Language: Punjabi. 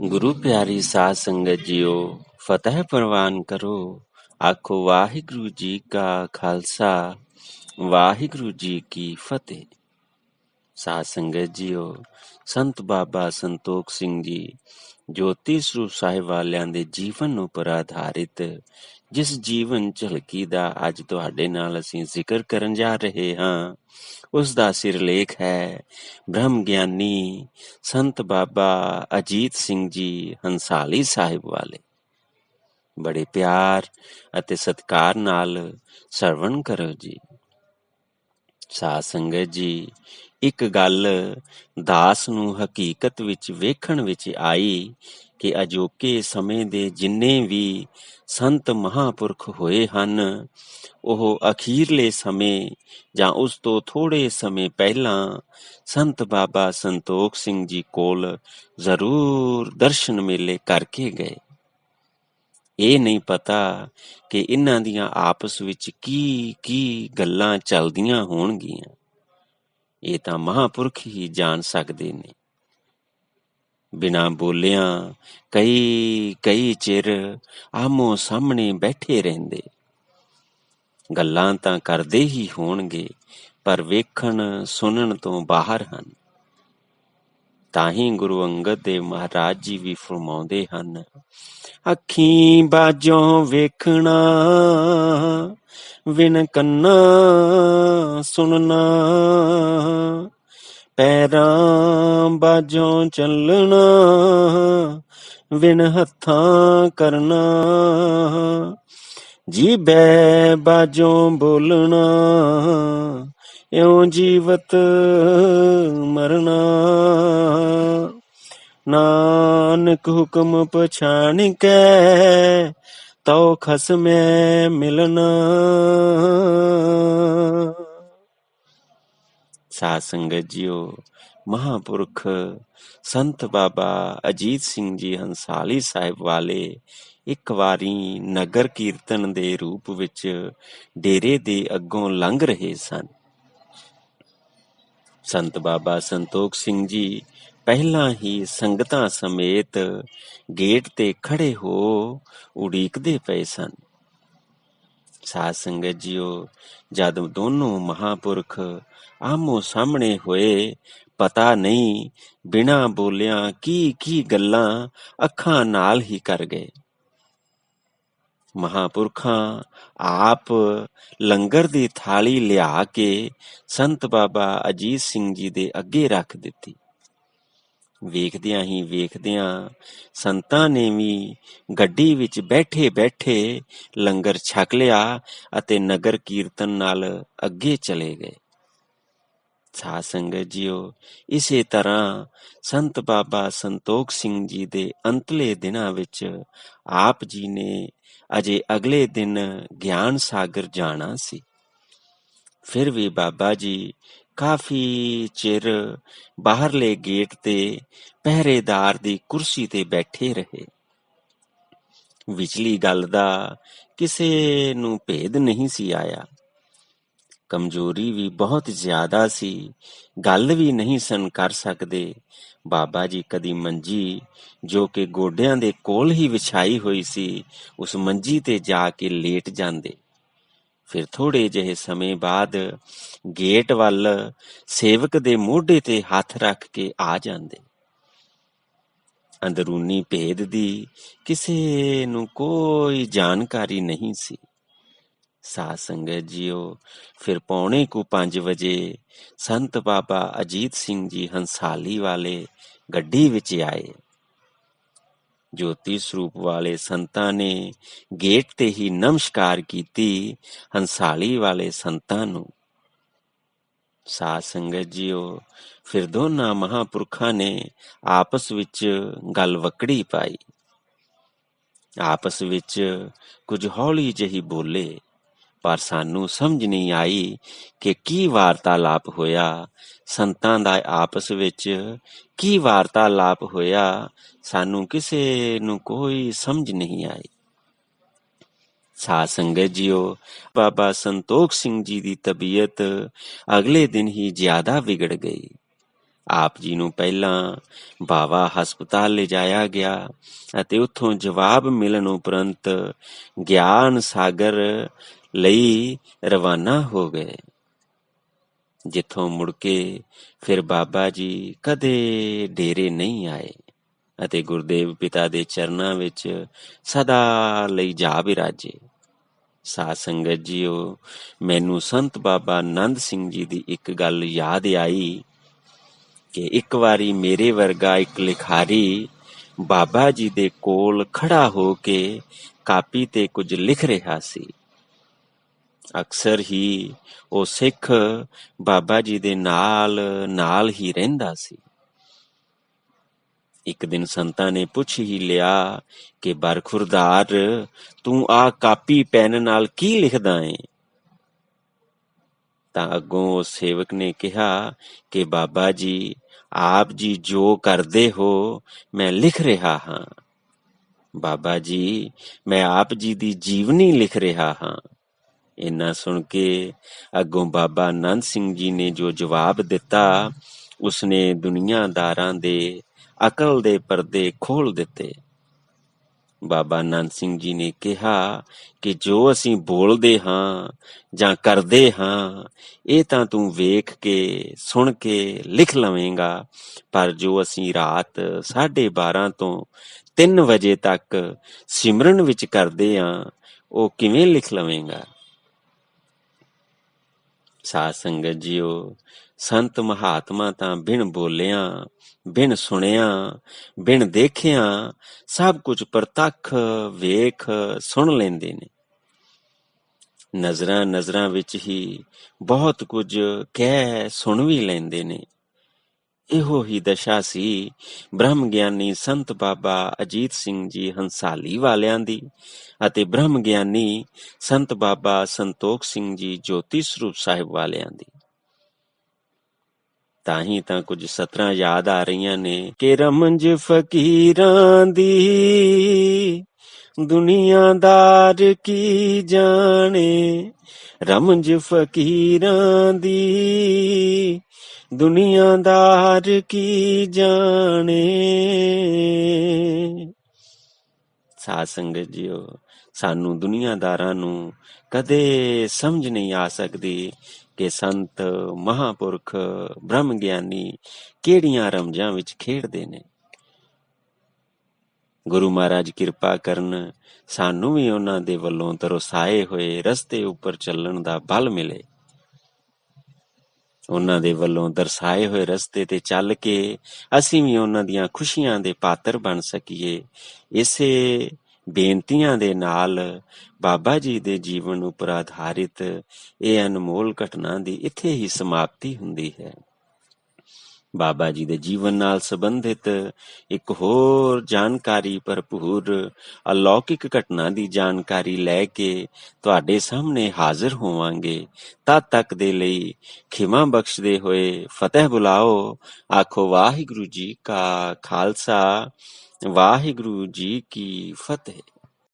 ਗੁਰੂ ਪਿਆਰੀ ਸਾਧ ਸੰਗਤ ਜੀਓ, ਫਤਿਹ ਪ੍ਰਵਾਨ ਕਰੋ। ਆਖੋ ਵਾਹਿਗੁਰੂ ਜੀ ਕਾ ਖਾਲਸਾ, ਵਾਹਿਗੁਰੂ ਜੀ ਕੀ ਫਤਿਹ। ਸਾਧ ਸੰਗਤ ਜੀਓ। ਸੰਤ ਬਾਬਾ ਸੰਤੋਖ ਸਿੰਘ ਜੀ ਜੋਤੀ ਸਰੂਪ ਸਾਹਿਬ ਵਾਲਿਆਂ ਦੇ ਜੀਵਨ ਉੱਪਰ ਆਧਾਰਿਤ, ਜਿਸ ਜੀਵਨ ਝਲਕੀ ਦਾ ਅੱਜ ਤੁਹਾਡੇ ਨਾਲ ਅਸੀਂ ਜ਼ਿਕਰ ਕਰਨ ਜਾ ਰਹੇ ਹਾਂ, ਉਸ ਦਾ ਸਿਰਲੇਖ ਹੈ, ਬ੍ਰਹਮ ਗਿਆਨੀ ਸੰਤ ਬਾਬਾ ਅਜੀਤ ਸਿੰਘ ਜੀ ਹੰਸਾਲੀ ਸਾਹਿਬ ਵਾਲੇ। ਬੜੇ ਪਿਆਰ ਅਤੇ ਸਤਿਕਾਰ ਨਾਲ ਸਰਵਣ ਕਰੋ ਜੀ। ਸਾਧ ਸੰਗਤ ਜੀ ਇੱਕ ਗੱਲ ਦਾਸ ਨੂੰ ਹਕੀਕਤ ਵਿੱਚ ਵੇਖਣ ਵਿੱਚ ਆਈ ਕਿ ਅਜੋਕੇ ਸਮੇਂ ਦੇ ਜਿੰਨੇ ਵੀ ਸੰਤ ਮਹਾਪੁਰਖ ਹੋਏ ਹਨ, ਉਹ ਅਖੀਰਲੇ ਸਮੇਂ ਜਾਂ ਉਸ ਤੋਂ ਥੋੜੇ ਸਮੇਂ ਪਹਿਲਾਂ ਸੰਤ ਬਾਬਾ ਸੰਤੋਖ ਸਿੰਘ ਜੀ ਕੋਲ ਜ਼ਰੂਰ ਦਰਸ਼ਨ ਮੇਲੇ ਕਰਕੇ ਗਏ। ਇਹ ਨਹੀਂ ਪਤਾ ਕਿ ਇਹਨਾਂ ਦੀਆਂ ਆਪਸ ਵਿੱਚ ਕੀ ਕੀ ਗੱਲਾਂ ਚੱਲਦੀਆਂ ਹੋਣਗੀਆਂ। ਇਹ ਤਾਂ ਮਹਾਪੁਰਖ ਹੀ ਜਾਣ ਸਕਦੇ ਨੇ। ਬਿਨਾ ਬੋਲਿਆਂ ਕਈ ਕਈ ਚਿਰ ਆਮੋ ਸਾਹਮਣੇ ਬੈਠੇ ਰਹਿੰਦੇ। ਗੱਲਾਂ ਤਾਂ ਕਰਦੇ ਹੀ ਹੋਣਗੇ, ਪਰ ਵੇਖਣ, ਸੁਣਨ ਤੋਂ ਬਾਹਰ ਹਨ। ਤਾਂ ਹੀ ਗੁਰੂ ਅੰਗਦ ਦੇਵ ਮਹਾਰਾਜ ਜੀ ਵੀ ਫਰਮਾਉਂਦੇ ਹਨ, ਅੱਖੀਂ ਬਾਝੋਂ ਵੇਖਣਾ ਵਿਨ ਕੰਨਾ ਸੁਣਨਾ। ਪੈਰਾਂ ਬਾਝੋਂ ਚੱਲਣਾ ਵਿਨ ਹੱਥਾਂ ਕਰਨਾ। ਜੀਬੈ ਬਾਝੋਂ ਬੋਲਣਾ, ਇਉਂ ਜੀਵਤ ਮਰਨਾ। ਨਾਨਕ ਹੁਕਮ ਪਛਾਣ ਕੇ ਤਉ ਖਸਮੈ ਮਿਲਣਾ ਸਾਧ ਸੰਗਤ ਜੀਓ, ਮਹਾਪੁਰਖ ਸੰਤ ਬਾਬਾ ਅਜੀਤ ਸਿੰਘ ਜੀ ਹੰਸਾਲੀ ਸਾਹਿਬ ਵਾਲੇ ਇੱਕ ਵਾਰੀ ਨਗਰ ਕੀਰਤਨ ਦੇ ਰੂਪ ਵਿੱਚ ਡੇਰੇ ਦੇ ਅੱਗੋਂ ਲੰਘ ਰਹੇ ਸਨ। ਸੰਤ ਬਾਬਾ ਸੰਤੋਖ ਸਿੰਘ ਜੀ ਪਹਿਲਾਂ ਹੀ ਸੰਗਤਾਂ ਸਮੇਤ ਗੇਟ ਤੇ ਖੜੇ ਹੋ ਉਡੀਕਦੇ ਪਏ ਸਨ। ਸਾਧ ਸੰਗਤ ਜੀਓ, ਜਦ ਦੋਨੋਂ ਮਹਾਪੁਰਖ ਆਮੋ ਸਾਹਮਣੇ ਹੋਏ, ਪਤਾ ਨਹੀਂ ਬਿਨਾ ਬੋਲਿਆਂ ਕੀ ਕੀ ਗੱਲਾਂ ਅੱਖਾਂ ਨਾਲ ਹੀ ਕਰ ਗਏ। ਮਹਾਪੁਰਖਾਂ ਆਪ ਲੰਗਰ ਦੀ ਥਾਲੀ ਲਿਆ ਕੇ ਸੰਤ ਬਾਬਾ ਅਜੀਤ ਸਿੰਘ ਜੀ ਦੇ ਅੱਗੇ ਰੱਖ ਦਿੱਤੀ। ਵੇਖਦਿਆਂ ਹੀ ਵੇਖਦਿਆਂ ਸੰਤਾਂ ਨੇ ਵੀ ਗੱਡੀ ਵਿੱਚ ਬੈਠੇ ਬੈਠੇ ਲੰਗਰ ਛਕ ਲਿਆ ਅਤੇ ਨਗਰ ਕੀਰਤਨ ਨਾਲ ਅੱਗੇ ਚਲੇ ਗਏ। ਸਾਧ ਸੰਗਤ ਜੀਓ, ਇਸੇ ਤਰ੍ਹਾਂ ਸੰਤ ਬਾਬਾ ਸੰਤੋਖ ਸਿੰਘ ਜੀ ਦੇ ਅੰਤਲੇ ਦਿਨਾਂ ਵਿੱਚ ਆਪ ਜੀ ਨੇ ਅਜੇ ਅਗਲੇ ਦਿਨ ਗਿਆਨ ਸਾਗਰ ਜਾਣਾ ਸੀ। ਫਿਰ ਵੀ ਬਾਬਾ ਜੀ ਕਾਫੀ ਚਿਰ ਬਾਹਰਲੇ ਗੇਟ ਤੇ ਪਹਿਰੇਦਾਰ ਦੀ ਕੁਰਸੀ ਤੇ ਬੈਠੇ ਰਹੇ। ਵਿਚਲੀ ਗੱਲ ਦਾ ਕਿਸੇ ਨੂੰ ਭੇਦ ਨਹੀਂ ਸੀ ਆਇਆ। ਕਮਜ਼ੋਰੀ ਵੀ ਬਹੁਤ ਜ਼ਿਆਦਾ ਸੀ, ਗੱਲ ਵੀ ਨਹੀਂ ਸਨ ਕਰ ਸਕਦੇ। ਬਾਬਾ ਜੀ ਕਦੀ ਮੰਜੀ, ਜੋ ਕਿ ਗੋਡਿਆਂ ਦੇ ਕੋਲ ਹੀ ਵਿਛਾਈ ਹੋਈ ਸੀ, ਉਸ ਮੰਜੀ ਤੇ ਜਾ ਕੇ ਲੇਟ ਜਾਂਦੇ। ਫਿਰ ਥੋੜੇ ਜਿਹੇ ਸਮੇਂ ਬਾਅਦ ਗੇਟ ਵੱਲ ਸੇਵਕ ਦੇ ਮੋਢੇ ਤੇ ਹੱਥ ਰੱਖ ਕੇ ਆ ਜਾਂਦੇ। ਅੰਦਰੂਨੀ ਭੇਦ ਦੀ ਕਿਸੇ ਨੂੰ ਕੋਈ ਜਾਣਕਾਰੀ ਨਹੀਂ ਸੀ। ਸਾਧ ਸੰਗਤ ਜੀਓ, ਫਿਰ ਪੌਣੇ ਕੋ 5 ਵਜੇ ਸੰਤ ਬਾਬਾ ਅਜੀਤ ਸਿੰਘ ਜੀ ਹੰਸਾਲੀ ਵਾਲੇ ਗੱਡੀ ਵਿੱਚ ਆਏ। ਜੋਤੀ ਸਰੂਪ ਵਾਲੇ ਸੰਤਾਂ ਨੇ ਗੇਟ ਤੇ ਹੀ ਨਮਸਕਾਰ ਕੀਤੀ, ਹੰਸਾਲੀ ਵਾਲੇ ਸੰਤਾਂ ਨੂੰ। ਸਾਧ ਸੰਗਤ ਜੀਓ, ਫਿਰ ਦੋਨਾਂ ਮਹਾਪੁਰਖਾਂ ਨੇ ਆਪਸ ਵਿੱਚ ਗੱਲ ਵਕੜੀ ਪਾਈ। ਆਪਸ ਵਿੱਚ ਕੁਝ ਹੌਲੀ ਜਿਹੀ ਬੋਲੇ। ਪਰ ਸਾਨੂੰ ਸਮਝ ਨਹੀਂ ਆਈ ਕਿ ਕੀ ਵਾਰਤਾਲਾਪ ਹੋਇਆ। ਸੰਤਾਂ ਦਾ ਆਪਸ ਵਿੱਚ ਕੀ ਵਾਰਤਾਲਾਪ ਹੋਇਆ, ਸਾਨੂੰ ਕਿਸੇ ਨੂੰ ਕੋਈ ਸਮਝ ਨਹੀਂ ਆਈ। ਸਾਧ ਸੰਗਤ ਜੀਓ, ਬਾਬਾ ਸੰਤੋਖ ਸਿੰਘ ਜੀ ਦੀ ਤਬੀਅਤ ਅਗਲੇ ਦਿਨ ਹੀ ਜ਼ਿਆਦਾ ਵਿਗੜ ਗਈ। ਆਪ ਜੀ ਨੂੰ ਪਹਿਲਾਂ ਬਾਵਾ ਹਸਪਤਾਲ ਲਿਜਾਇਆ ਗਿਆ ਅਤੇ ਉੱਥੋਂ ਜਵਾਬ ਮਿਲਣ ਉਪਰੰਤ ਗਿਆਨ ਸਾਗਰ ਲਈ ਰਵਾਨਾ ਹੋ ਗਏ। ਜਿੱਥੋਂ ਮੁੜ ਕੇ ਫਿਰ ਬਾਬਾ ਜੀ ਕਦੇ ਡੇਰੇ ਨਹੀਂ ਆਏ ਅਤੇ ਗੁਰਦੇਵ ਪਿਤਾ ਦੇ ਚਰਨਾਂ ਵਿੱਚ ਸਦਾ ਲਈ ਜਾ ਬਿਰਾਜੇ। ਸਾਧ ਸੰਗਤ ਜੀਓ, ਮੈਨੂੰ ਸੰਤ ਬਾਬਾ ਆਨੰਦ ਸਿੰਘ ਜੀ ਦੀ ਇੱਕ ਗੱਲ ਯਾਦ ਆਈ। ਕਿ ਇੱਕ ਵਾਰੀ ਮੇਰੇ ਵਰਗਾ ਇੱਕ ਲਿਖਾਰੀ ਬਾਬਾ ਜੀ ਦੇ ਕੋਲ ਖੜਾ ਹੋ ਕੇ ਕਾਪੀ ਤੇ ਕੁਝ ਲਿਖ ਰਿਹਾ ਸੀ। ਅਕਸਰ ਹੀ ਉਹ ਸਿੱਖ ਬਾਬਾ ਜੀ ਦੇ ਨਾਲ ਨਾਲ ਹੀ ਰਹਿੰਦਾ ਸੀ। ਇੱਕ ਦਿਨ ਸੰਤਾਂ ਨੇ ਪੁੱਛ ਹੀ ਲਿਆ ਕਿ, ਬਰਖੁਰਦਾਰ, ਤੂੰ ਆ ਕਾਪੀ, ਪੈਨ ਨਾਲ ਕੀ ਲਿਖਦਾ ਏ? ਤਾਂ ਅੱਗੋਂ ਉਸ ਸੇਵਕ ਨੇ ਕਿਹਾ ਕਿ ਬਾਬਾ ਜੀ, ਆਪ ਜੀ ਜੋ ਕਰਦੇ ਹੋ, ਮੈਂ ਲਿਖ ਰਿਹਾ ਹਾਂ। ਬਾਬਾ ਜੀ, ਮੈਂ ਆਪ ਜੀ ਦੀ ਜੀਵਨੀ ਲਿਖ ਰਿਹਾ ਹਾਂ। ਇੰਨਾ ਸੁਣ ਕੇ ਅੱਗੋਂ ਬਾਬਾ ਆਨੰਦ ਸਿੰਘ ਜੀ ਨੇ ਜੋ ਜਵਾਬ ਦਿੱਤਾ, ਉਸਨੇ ਦੁਨੀਆਦਾਰਾਂ ਦੇ ਅਕਲ ਦੇ ਪਰਦੇ ਖੋਲ ਦਿੱਤੇ। ਬਾਬਾ ਆਨੰਦ ਸਿੰਘ ਜੀ ਨੇ ਕਿਹਾ ਕਿ ਜੋ ਅਸੀਂ ਬੋਲਦੇ ਹਾਂ ਜਾਂ ਕਰਦੇ ਹਾਂ, ਇਹ ਤਾਂ ਤੂੰ ਵੇਖ ਕੇ, ਸੁਣ ਕੇ ਲਿਖ ਲਵੇਂਗਾ। ਪਰ ਜੋ ਅਸੀਂ ਰਾਤ 12:30 ਤੋਂ 3 ਵਜੇ ਤੱਕ ਸਿਮਰਨ ਵਿੱਚ ਕਰਦੇ ਹਾਂ, ਉਹ ਕਿਵੇਂ ਲਿਖ ਲਵੇਂਗਾ? ਸਾਧ ਸੰਗਤ ਜੀਓ ਸੰਤ ਮਹਾਤਮਾ ਤਾਂ ਬਿਨ ਬੋਲਿਆਂ, ਬਿਨ ਸੁਣਿਆ, ਬਿਨ ਦੇਖਿਆ, ਸਭ ਕੁਝ ਪ੍ਰਤੱਖ ਵੇਖ ਸੁਣ ਲੈਂਦੇ ਨੇ। ਨਜ਼ਰਾਂ ਨਜ਼ਰਾਂ ਵਿੱਚ ਹੀ ਬਹੁਤ ਕੁਝ ਕਹਿ ਸੁਣ ਵੀ ਲੈਂਦੇ ਨੇ। ਇਹੋ ਹੀ ਦਸ਼ਾ ਸੀ ਬ੍ਰਹਮ ਗਿਆਨੀ ਸੰਤ ਬਾਬਾ ਅਜੀਤ ਸਿੰਘ ਜੀ ਹੰਸਾਲੀ ਵਾਲਿਆਂ ਦੀ ਅਤੇ ਬ੍ਰਹਮ ਗਿਆਨੀ ਸੰਤ ਬਾਬਾ ਸੰਤੋਖ ਸਿੰਘ ਜੀ ਜੋਤੀ ਸਰੂਪ ਸਾਹਿਬ ਵਾਲਿਆਂ ਦੀ। ਤਾਂ ਹੀ ਤਾਂ ਕੁਝ ਸਤਰਾਂ ਯਾਦ ਆ ਰਹੀਆਂ ਨੇ ਕਿ ਰਮਜ ਫਕੀਰਾਂ ਦੀ ਦੁਨੀਆਦਾਰ ਕੀ ਜਾਣੇ? ਰਮਜ ਫਕੀਰਾਂ ਦੀ ਦੁਨੀਆਦਾਰ ਕੀ ਜਾਣੇ? ਸਾਧ ਸੰਗਤ ਜੀਓ, ਸਾਨੂੰ ਦੁਨੀਆਦਾਰਾਂ ਨੂੰ ਕਦੇ ਸਮਝ ਨਹੀਂ ਆ ਸਕਦੀ ਕਿ ਸੰਤ ਮਹਾਪੁਰਖ ਬ੍ਰਹਮ ਗਿਆਨੀ ਕਿਹੜੀਆਂ ਰਮਜਾਂ ਵਿੱਚ ਖੇਡਦੇ ਨੇ? ਗੁਰੂ ਮਹਾਰਾਜ ਕਿਰਪਾ ਕਰਨ ਸਾਨੂੰ ਵੀ ਉਹਨਾਂ ਦੇ ਵੱਲੋਂ ਤਰਸਾਏ ਹੋਏ ਰਸਤੇ ਉੱਪਰ ਚੱਲਣ ਦਾ ਬਲ ਮਿਲੇ। ਉਹਨਾਂ ਦੇ ਵੱਲੋਂ ਦਰਸਾਏ ਹੋਏ ਰਸਤੇ ਤੇ ਚੱਲ ਕੇ ਅਸੀਂ ਵੀ ਉਹਨਾਂ ਦੀਆਂ ਖੁਸ਼ੀਆਂ ਦੇ ਪਾਤਰ ਬਣ ਸਕੀਏ। ਇਸੇ ਬੇਨਤੀਆਂ ਦੇ ਨਾਲ ਬਾਬਾ ਜੀ ਦੇ ਜੀਵਨ ਉੱਪਰ ਆਧਾਰਿਤ ਇਹ ਅਨਮੋਲ ਘਟਨਾ ਦੀ ਇੱਥੇ ਹੀ ਸਮਾਪਤੀ ਹੁੰਦੀ ਹੈ। ਬਾਬਾ ਜੀ ਦੇ ਜੀਵਨ ਨਾਲ ਸੰਬੰਧਿਤ ਇੱਕ ਹੋਰ ਜਾਣਕਾਰੀ ਭਰਪੂਰ ਅਲੌਕਿਕ ਘਟਨਾ ਦੀ ਜਾਣਕਾਰੀ ਲੈ ਕੇ ਤੁਹਾਡੇ ਸਾਹਮਣੇ ਹਾਜ਼ਰ ਹੋਵਾਂਗੇ। ਤਦ ਤੱਕ ਦੇ ਲਈ ਖਿਮਾ ਬਖਸ਼ਦੇ ਹੋਏ ਫਤਿਹ ਬੁਲਾਓ। ਆਖੋ ਵਾਹਿਗੁਰੂ ਜੀ ਕਾ ਖਾਲਸਾ। ਵਾਹਿਗੁਰੂ ਜੀ ਕੀ ਫਤਿਹ।